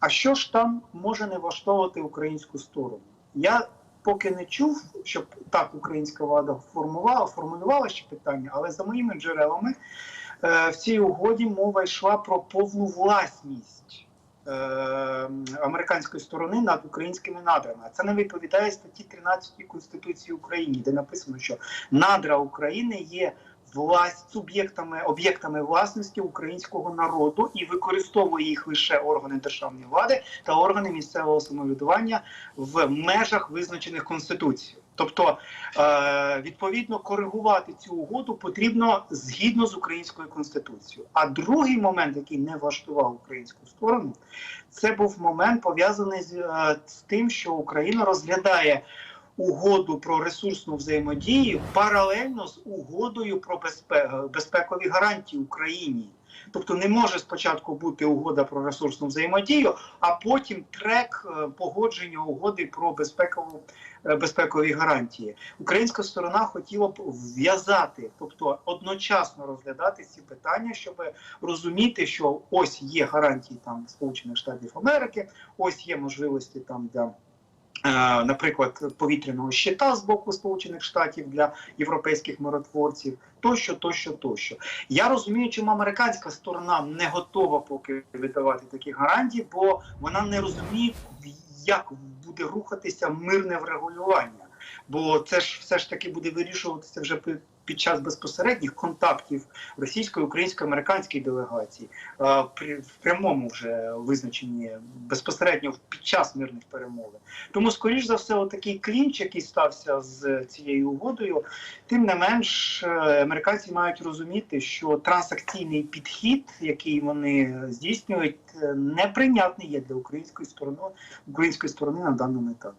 А що ж там може не влаштовувати українську сторону? Я поки не чув, щоб так українська влада формувала, формулювала ще питання, але за моїми джерелами е, в цій угоді мова йшла про повну власність е, американської сторони над українськими надрами. А це не відповідає статті 13 Конституції України, де написано, що надра України є власть суб'єктами об'єктами власності українського народу і використовує їх лише органи державної влади та органи місцевого самоврядування в межах визначених конституцією. Тобто, е, відповідно, коригувати цю угоду потрібно згідно з українською конституцією. А другий момент, який не влаштував українську сторону, це був момент пов'язаний з, е, з тим, що Україна розглядає угоду про ресурсну взаємодію паралельно з угодою про безпе- безпекові гарантії Україні. Тобто не може спочатку бути угода про ресурсну взаємодію, а потім трек е, погодження угоди про безпекову е, безпекові гарантії. Українська сторона хотіла б в'язати, тобто одночасно розглядати ці питання, щоб розуміти, що ось є гарантії там Сполучених Штатів Америки, ось є можливості там для. Е, Наприклад, повітряного щита з боку Сполучених Штатів для європейських миротворців, тощо, тощо, тощо. Я розумію, чому американська сторона не готова поки видавати такі гарантії, бо вона не розуміє, як буде рухатися мирне врегулювання. Бо це ж все ж таки буде вирішуватися вже під час безпосередніх контактів російської, української, американської делегації при в прямому вже визначенні безпосередньо під час мирних перемовин. Тому, скоріш за все, отакий клінч, який стався з цією угодою, тим не менш, е, американці мають розуміти, що транзакційний підхід, який вони здійснюють, е, неприйнятний є для української сторони української сторони на даному етапі.